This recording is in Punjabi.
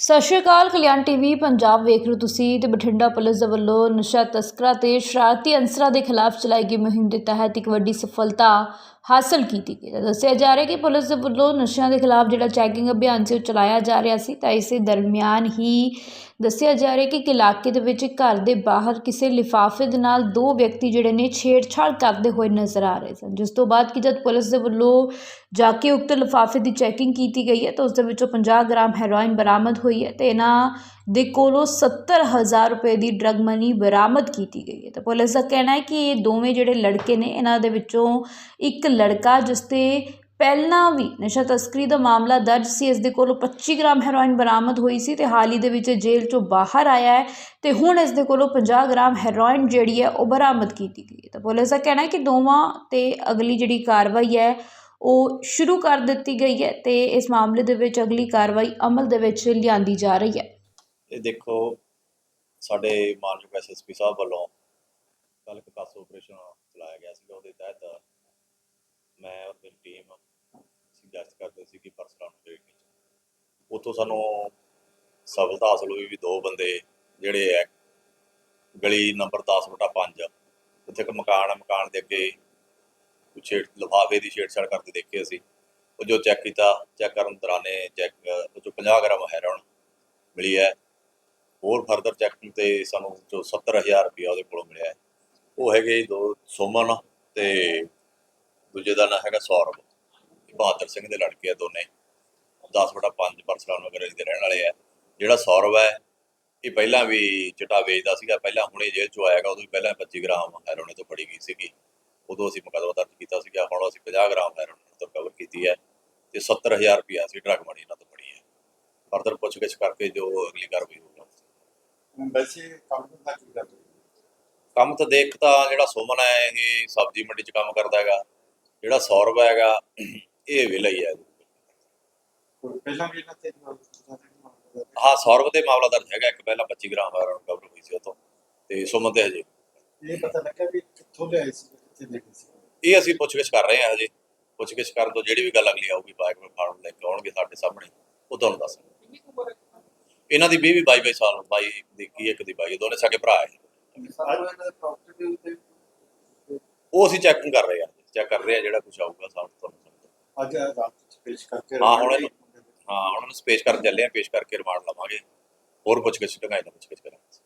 ਸਤਿ ਸ਼੍ਰੀ ਅਕਾਲ, ਕਲਿਆਣ ਟੀਵੀ, ਪੰਜਾਬ ਵੇਖ ਰਹੇ ਹੋ ਤੁਸੀਂ ਤੇ ਬਠਿੰਡਾ ਪੁਲਿਸ ਦੇ ਵੱਲੋਂ ਨਸ਼ਾ ਤਸਕਰਾਂ ਤੇ ਸ਼ਰਾਰਤੀ ਅਨਸਰਾਂ ਦੇ ਖਿਲਾਫ ਚਲਾਈ ਗਈ ਮੁਹਿੰਮ ਦੇ ਤਹਿਤ ਇੱਕ ਵੱਡੀ ਸਫਲਤਾ ਹਾਸਲ ਕੀਤੀ ਗਈ ਦੱਸਿਆ ਜਾ ਰਿਹਾ ਕਿ ਪੁਲਿਸ ਦੇ ਵੱਲੋਂ ਨਸ਼ਿਆਂ ਦੇ ਖਿਲਾਫ ਜਿਹੜਾ ਚੈਕਿੰਗ ਅਭਿਆਨ ਸੀ ਉਹ ਚਲਾਇਆ ਜਾ ਰਿਹਾ ਸੀ ਤਾਂ ਇਸੇ ਦਰਮਿਆਨ ਹੀ ਦੱਸਿਆ ਜਾ ਰਿਹਾ ਕਿ ਇੱਕ ਇਲਾਕੇ ਦੇ ਵਿੱਚ ਘਰ ਦੇ ਬਾਹਰ ਕਿਸੇ ਲਿਫਾਫੇ ਦੇ ਨਾਲ ਦੋ ਵਿਅਕਤੀ ਜਿਹੜੇ ਨੇ ਛੇੜਛਾੜ ਕਰਦੇ ਹੋਏ ਨਜ਼ਰ ਆ ਰਹੇ ਸਨ। ਜਿਸ ਤੋਂ ਬਾਅਦ ਕਿ ਜਦ ਪੁਲਿਸ ਦੇ ਵੱਲੋਂ ਜਾ ਕੇ ਉਕਤ ਲਿਫਾਫੇ ਦੀ ਚੈਕਿੰਗ ਕੀਤੀ ਗਈ ਹੈ ਤਾਂ ਉਸ ਦੇ ਵਿੱਚੋਂ 50 ਗ੍ਰਾਮ ਹੈਰੋਇਨ ਬਰਾਮਦ ਹੋਈ ਹੈ ਤੇ ਇਹਨਾਂ ਦੇ ਕੋਲੋਂ 70000 ਰੁਪਏ ਦੀ ਡਰਗ ਮਨੀ ਬਰਾਮਦ ਕੀਤੀ ਗਈ ਹੈ। ਤਾਂ ਪੁਲਿਸ ਦਾ ਕਹਿਣਾ ਹੈ ਕਿ ਇਹ ਦੋਵੇਂ ਜਿਹੜੇ ਲੜਕੇ ਨੇ, ਇਹਨਾਂ ਦੇ ਵਿੱਚੋਂ ਇੱਕ ਲੜਕਾ ਜਿਸ ਤੇ ਪਹਿਲਾਂ ਵੀ ਨਸ਼ਾ ਤਸਕਰੀ ਦਾ ਮਾਮਲਾ ਦਰਜ ਸੀ, ਇਸ ਦੇ ਕੋਲੋਂ 25 ਗ੍ਰਾਮ ਹੈਰੋਇਨ ਬਰਾਮਦ ਹੋਈ ਸੀ ਤੇ ਹਾਲ ਹੀ ਦੇ ਵਿੱਚ ਜੇਲ੍ਹ ਚੋਂ ਬਾਹਰ ਆਇਆ ਹੈ ਤੇ ਹੁਣ ਇਸ ਦੇ ਕੋਲੋਂ 50 ਗ੍ਰਾਮ ਹੈਰੋਇਨ ਜਿਹੜੀ ਹੈ ਉਹ ਬਰਾਮਦ ਕੀਤੀ ਗਈ ਹੈ। ਤਾਂ ਪੁਲਿਸ ਦਾ ਕਹਿਣਾ ਹੈ ਕਿ ਦੋਵਾਂ ਤੇ ਅਗਲੀ ਜਿਹੜੀ ਕਾਰਵਾਈ ਹੈ ਉਹ ਸ਼ੁਰੂ ਕਰ ਦਿੱਤੀ ਗਈ ਹੈ ਤੇ ਇਸ ਮਾਮਲੇ ਦੇ ਵਿੱਚ ਅਗਲੀ ਕਾਰਵਾਈ ਅਮਲ ਦੇ ਵਿੱਚ ਲਿਆਂਦੀ ਜਾ ਰਹੀ ਹੈ। ਇਹ ਦੇਖੋ, ਸਾਡੇ ਮਾਨਯੋਗ ਐਸਐਸਪੀ ਸਾਹਿਬ ਵੱਲੋਂ ਕੱਲ ਇੱਕ ਕਾਸ ਆਪਰੇਸ਼ਨ ਚਲਾਇਆ ਗਿਆ ਸੀ ਉਹਦੇ ਤਹਿਤ ਮੈਂ ਔਰ ਮੇਰੀ ਟੀਮ ਸੁਜੈਸਟ ਕਰਦੇ ਸੀ ਕਿ ਪਰਸਰਾਂ ਨੂੰ ਦੇਖੀ ਉਤੋਂ ਸਾਨੂੰ ਸਫਲਤਾ ਹਾਸਲ ਹੋਈ ਵੀ ਦੋ ਬੰਦੇ ਜਿਹੜੇ ਹੈ ਗਲੀ ਨੰਬਰ 10 ਬਟਾ 5 ਉੱਥੇ ਇੱਕ ਮਕਾਨ ਹੈ ਮਕਾਨ ਦੇ ਅੱਗੇ ਕੁਛ ਲਿਫਾਫੇ ਦੀ ਛੇੜਛਾੜ ਕਰਦੇ ਦੇਖੇ ਅਸੀਂ। ਉਹ ਜੋ ਚੈੱਕ ਕੀਤਾ ਚੈੱਕ ਕਰਨ ਦੌਰਾਨੇ ਚੈੱਕ ਉਹ 'ਚੋਂ 50 ਗ੍ਰਾਮ ਹੈਰੋਨ ਮਿਲੀ ਹੈ ਹੋਰ ਫਰਦਰ ਚੈਕਿੰਗ ਤੇ ਸਾਨੂੰ ਜੋ 70000 ਰੁਪਇਆ ਉਹਦੇ ਕੋਲੋਂ ਮਿਲਿਆ ਉਹ ਹੈਗੇ ਦੋ ਸੁਮਨ ਤੇ ਦੂਜੇ ਦਾ ਨਾਂ ਹੈਗਾ ਸੌਰਵ। ਇਹ ਬਹਾਦਰ ਸਿੰਘ ਦੇ ਲੜਕੇ ਆ ਦੋਨੇ। 10 ਬਟਾ 5 ਪਰਸਰਾਮ ਨਗਰ ਦੇ ਰਹਿਣ ਵਾਲੇ ਆ। ਜਿਹੜਾ ਸੌਰਵ ਹੈ, ਇਹ ਪਹਿਲਾਂ ਵੀ ਚਿੱਟਾ ਵੇਚਦਾ ਸੀਗਾ। ਪਹਿਲਾਂ ਹੁਣੇ ਜੇਲ੍ਹ ਚੋਂ ਆਇਆਗਾ ਉਦੋਂ ਵੀ ਪਹਿਲਾਂ 25 ਗ੍ਰਾਮ ਹੈਰੋਇਨ ਤੋਂ ਫੜੀ ਗਈ ਸੀਗੀ। ਉਦੋਂ ਅਸੀਂ ਮੁਕੱਦਮਾ ਦਰਜ ਕੀਤਾ ਸੀਗਾ। ਹੁਣ ਅਸੀਂ 50 ਗ੍ਰਾਮ ਹੈਰੋਨ ਤੋਂ ਕਵਰ ਕੀਤੀ ਹੈ ਤੇ 70000 ਰੁਪਇਆ ਅਸੀਂ ਡਰਗ ਮਣੀ ਇਹਨਾਂ ਤੋਂ ਫੜੀ ਹੈ। ਫਰਦਰ ਪੁੱਛਗਿੱਛ ਕਰਕੇ ਜੋ ਅਗਲੀ ਕਾਰਵਾਈ ਹੋਊਗੀ ਵੈਸੇ ਕੰਮ ਦਾ ਕੀ ਕਰਦੇ ਕੰਮ ਤਾਂ ਦੇਖ ਤਾਂ ਜਿਹੜਾ ਸੁਮਨ ਹੈ ਇਹ ਸਬਜ਼ੀ ਮੰਡੀ 'ਚ ਕੰਮ ਕਰਦਾ ਹੈਗਾ ਜਿਹੜਾ ਸੌਰਵ ਹੈਗਾ ਇਹ ਵਿਹਲਾ ਹੀ ਹੈ। ਕੋਈ ਪਹਿਲਾਂ ਵੀ ਇਹਨਾਂ ਤੇ ਹਾਂ ਸੌਰਵ ਦੇ ਮਾਮਲਾ ਦਰਜ ਹੈਗਾ ਇੱਕ ਪਹਿਲਾਂ 25 ਗ੍ਰਾਮ ਹੈਰੋਨ ਕਵਰ ਹੋਈ ਸੀ ਉਹ ਤੋਂ ਤੇ ਸੁਮਨ ਤੇ ਹਜੇ। ਇਹ ਪਤਾ ਲੱਗਾ ਵੀ ਕਿੱਥੋਂ ਲਿਆਏ ਸੀ ਕਿੱਥੇ ਲੈ ਗਏ ਸੀ? ਇਹ ਅਸੀਂ ਪੁੱਛਗਿੱਛ ਕਰ ਰਹੇ ਹਾਂ ਹਜੇ। ਪੁੱਛਗਿੱਛ ਕਰਨ ਤੋਂ ਜਿਹੜੀ ਵੀ ਗੱਲ ਅਗਲੀ ਆਊਗੀ ਬਾਈਕ ਵਿੱਚ ਫਾਰਮ ਲੈ ਕੇ ਆਉਣਗੇ ਸਾਡੇ ਸਾਹਮਣੇ ਉਹ ਤੁਹਾਨੂੰ ਦੱਸਾਂਗੇ। ਇਹਨਾਂ ਦੀ 20 22 22 ਸਾਲ 22 ਦੀ ਕੀ ਇੱਕ ਦੀ 22 ਦੋਨੇ ਸਾਡੇ ਭਰਾ ਹੈ। ਉਹ ਅਸੀਂ ਚੈਕਿੰਗ ਕਰ ਰਹੇ ਹਾਂ ਚੈੱਕ ਕਰ ਰਹੇ ਹਾਂ ਜਿਹੜਾ ਕੁਝ ਆਊਗਾ ਤੁਹਾਨੂੰ ਸਮਝ ਅੱਜ ਰਾਤ ਚ ਪੇਸ਼ ਕਰਕੇ ਹਾਂ, ਹੁਣ ਇਹਨੂੰ- ਹਾਂ ਹੁਣ ਉਹਨੂੰ ਪੇਸ਼ ਕਰਨ ਚੱਲੇ ਆ ਪੇਸ਼ ਕਰਕੇ ਰਿਮਾਂਡ ਲਵਾਂਗੇ। ਹੋਰ ਪੁੱਛਗਿੱਛ ਢੰਗਾਈ ਨਾਲ ਪੁੱਛਗਿੱਛ ਕਰਾਂਗੇ।